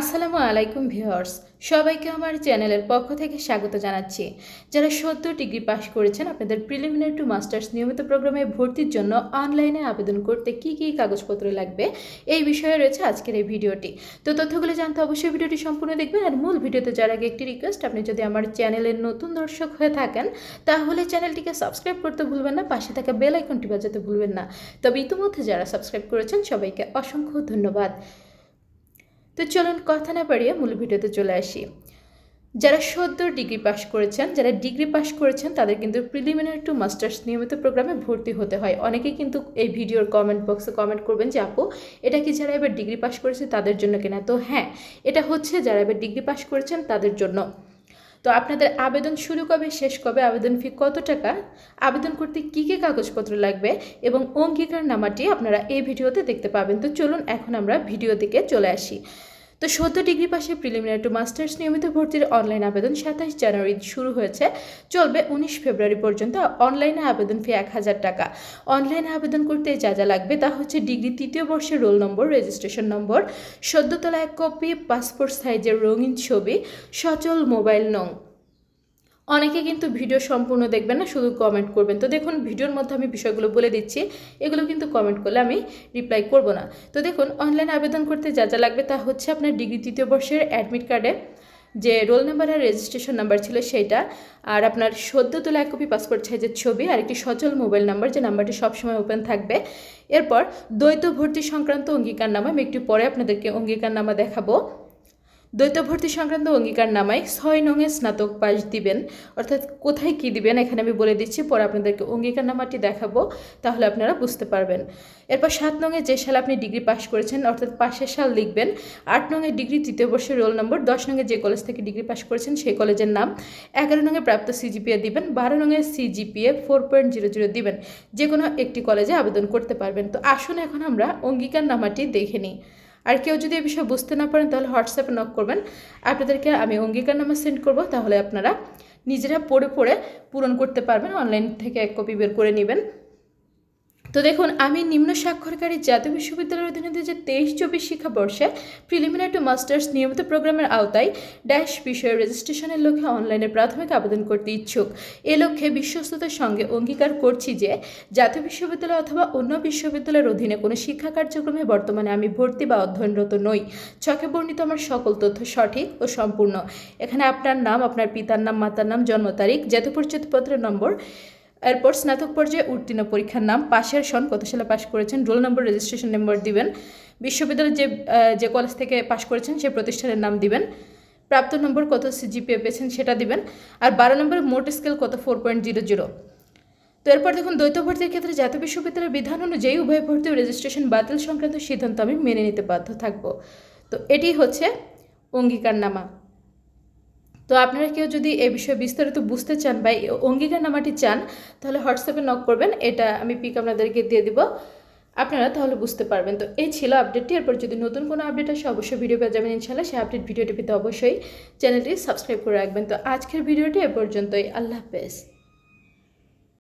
আসসালামু আলাইকুম ভিউয়ার্স, সবাইকে আমার চ্যানেলের পক্ষ থেকে স্বাগত জানাচ্ছি। যারা সদ্য ডিগ্রি পাশ করেছেন, আপনাদের প্রিলিমিনারি টু মাস্টার্স নিয়মিত প্রোগ্রামে ভর্তির জন্য অনলাইনে আবেদন করতে কি কি কাগজপত্র লাগবে, এই বিষয়ে রয়েছে আজকের এই ভিডিওটি। তো তথ্যগুলো জানতে অবশ্যই ভিডিওটি সম্পূর্ণ দেখবেন, আর মূল ভিডিওতে যার আগে একটি রিকোয়েস্ট আপনি যদি আমার চ্যানেলের নতুন দর্শক হয়ে থাকেন, তাহলে চ্যানেলটিকে সাবস্ক্রাইব করতে ভুলবেন না, পাশে থাকা বেল আইকনটি বাজাতে ভুলবেন না। তবে ইতিমধ্যে যারা সাবস্ক্রাইব করেছেন, সবাইকে অসংখ্য ধন্যবাদ। তো চলুন কথা না বাড়িয়ে মূল ভিডিওতে চলে আসি। যারা সদ্য ডিগ্রি পাস করেছেন, যারা ডিগ্রি পাস করেছেন, তাদের কিন্তু প্রিলিমিনারি টু মাস্টার্স নিয়মিত প্রোগ্রামে ভর্তি হতে হয়। অনেকেই কিন্তু এই ভিডিওর কমেন্ট বক্সে কমেন্ট করবেন যে, আপু, এটা কি যারা এবার ডিগ্রি পাস করেছে তাদের জন্য কেনা? তো হ্যাঁ এটা হচ্ছে যারা এবার ডিগ্রি পাস করেছেন তাদের জন্য। তো আপনাদের আবেদন শুরু কবে, শেষ কবে, আবেদন ফি কত টাকা, আবেদন করতে কী কী কাগজপত্র লাগবে এবং অঙ্গীকার নামাটি আপনারা এই ভিডিওতে দেখতে পাবেন। তো চলুন এখন আমরা ভিডিও দিকে চলে আসি। তো সদ্য ডিগ্রি পাশে প্রিলিমিনারি টু মাস্টার্স নিয়মিত ভর্তির অনলাইন আবেদন সাতাশ জানুয়ারি শুরু হয়েছে। চলবে উনিশ ফেব্রুয়ারি পর্যন্ত অনলাইনে আবেদন ফি এক হাজার টাকা। অনলাইনে আবেদন করতে যা যা লাগবে তা হচ্ছে ডিগ্রি তৃতীয় বর্ষের রোল নম্বর রেজিস্ট্রেশন নম্বর সদ্য তোলা এক কপি পাসপোর্ট সাইজের রঙিন ছবি, সচল মোবাইল নং অনেকে কিন্তু ভিডিও সম্পূর্ণ দেখবেন না, শুধু কমেন্ট করবেন। তো দেখুন, ভিডিওর মধ্যে আমি বিষয়গুলো বলে দিচ্ছি, এগুলো কিন্তু কমেন্ট করলে আমি রিপ্লাই করব না। তো দেখুন অনলাইন আবেদন করতে যা যা লাগবে তা হচ্ছে আপনার ডিগ্রি তৃতীয় বর্ষের অ্যাডমিট কার্ডে যে রোল নাম্বার আর রেজিস্ট্রেশন নাম্বার ছিল সেইটা, আর আপনার সদ্য তোলা এক কপি পাসপোর্ট সাইজের ছবি, আর একটি সচল মোবাইল নাম্বার যে নাম্বারটি সবসময় ওপেন থাকবে। এরপর দ্বৈত ভর্তি সংক্রান্ত অঙ্গীকার নামা আমি একটু পরে আপনাদেরকে অঙ্গীকার নামা দেখাবো। দ্বৈত ভর্তি সংক্রান্ত অঙ্গীকার নামায় ছয় নঙে স্নাতক পাস দিবেন। অর্থাৎ কোথায় কি দিবেন এখানে আমি বলে দিচ্ছি, পরে আপনাদেরকে অঙ্গীকার নামাটি দেখাবো, তাহলে আপনারা বুঝতে পারবেন। এরপর সাত নঙে যে সালে আপনি ডিগ্রি পাস করেছেন, অর্থাৎ পাশের সাল লিখবেন, আট নঙে ডিগ্রি তৃতীয় বর্ষের রোল নম্বর, দশ নঙে যে কলেজ থেকে ডিগ্রি পাস করেছেন সেই কলেজের নাম, এগারো নঙে প্রাপ্ত সিজিপিএ দিবেন, বারো নঙে CGPA four point zero zero দিবেন। যে কোনো একটি কলেজে আবেদন করতে পারবেন। তো আসুন এখন আমরা অঙ্গীকার নামাটি দেখে নিই। আর কেউ যদি এই বিষয়ে বুঝতে না পারেন, তাহলে হোয়াটসঅ্যাপে নক করবেন। আপনাদেরকে আমি অঙ্গীকার নামা সেন্ড করব, তাহলে আপনারা নিজেরা পড়ে পড়ে পূরণ করতে পারবেন অনলাইন থেকে এক কপি বের করে নেবেন। তো দেখুন, আমি নিম্ন স্বাক্ষরকারী জাতীয় বিশ্ববিদ্যালয়ের অধীনে দু হাজার তেইশ চব্বিশ শিক্ষাবর্ষে প্রিলিমিনারি টু মাস্টার্স নিয়মিত প্রোগ্রামের আওতায় ড্যাশ বিষয়ে রেজিস্ট্রেশনের লক্ষ্যে অনলাইনে প্রাথমিক আবেদন করতে ইচ্ছুক। এ লক্ষ্যে বিশ্বস্ততার সঙ্গে অঙ্গীকার করছি যে, জাতীয় বিশ্ববিদ্যালয় অথবা অন্য বিশ্ববিদ্যালয়ের অধীনে কোনো শিক্ষা কার্যক্রমে বর্তমানে আমি ভর্তি বা অধ্যয়নরত নই। ছকে বর্ণিত আমার সকল তথ্য সঠিক ও সম্পূর্ণ। এখানে আপনার নাম, আপনার পিতার নাম, মাতার নাম, জন্ম তারিখ, জাতীয় পরিচয়পত্রের নম্বর এরপর স্নাতক পর্যায়ে উত্তীর্ণ পরীক্ষার নাম পাশের সন কত সালে পাশ করেছেন? রোল নম্বর রেজিস্ট্রেশন নম্বর দিবেন। বিশ্ববিদ্যালয়ের যে যে কলেজ থেকে পাশ করেছেন, সেই প্রতিষ্ঠানের নাম দিবেন। প্রাপ্ত নম্বর কত সিজিপিএ পেয়েছেন সেটা দিবেন। আর বারো নম্বর মোট স্কেল কত? ফোর পয়েন্ট জিরো জিরো তো এরপর দেখুন, দ্বৈত ভর্তির ক্ষেত্রে জাতীয় বিশ্ববিদ্যালয়ের বিধান অনুযায়ী উভয় ভর্তি রেজিস্ট্রেশন বাতিল সংক্রান্ত সিদ্ধান্ত আমি মেনে নিতে বাধ্য থাকব। তো এটি হচ্ছে অঙ্গীকারনামা। তো আপনারা কেউ যদি এ বিষয়ে বিস্তারিত বুঝতে চান বা এই অঙ্গীকারনামাটি চান, তাহলে হোয়াটসঅ্যাপে নক করবেন, এটা আমি পিক আপনাদেরকে দিয়ে দিব। আপনারা তাহলে বুঝতে পারবেন। তো এই ছিল আপডেটটি এরপর যদি নতুন কোনো আপডেট আসে, অবশ্যই ভিডিও পেয়ে যাবেন ইনশাল্লাহ সেই আপডেট ভিডিওটি পেতে অবশ্যই চ্যানেলটি সাবস্ক্রাইব করে রাখবেন। তো আজকের ভিডিওটি এ পর্যন্তই। আল্লাহ হাফেজ।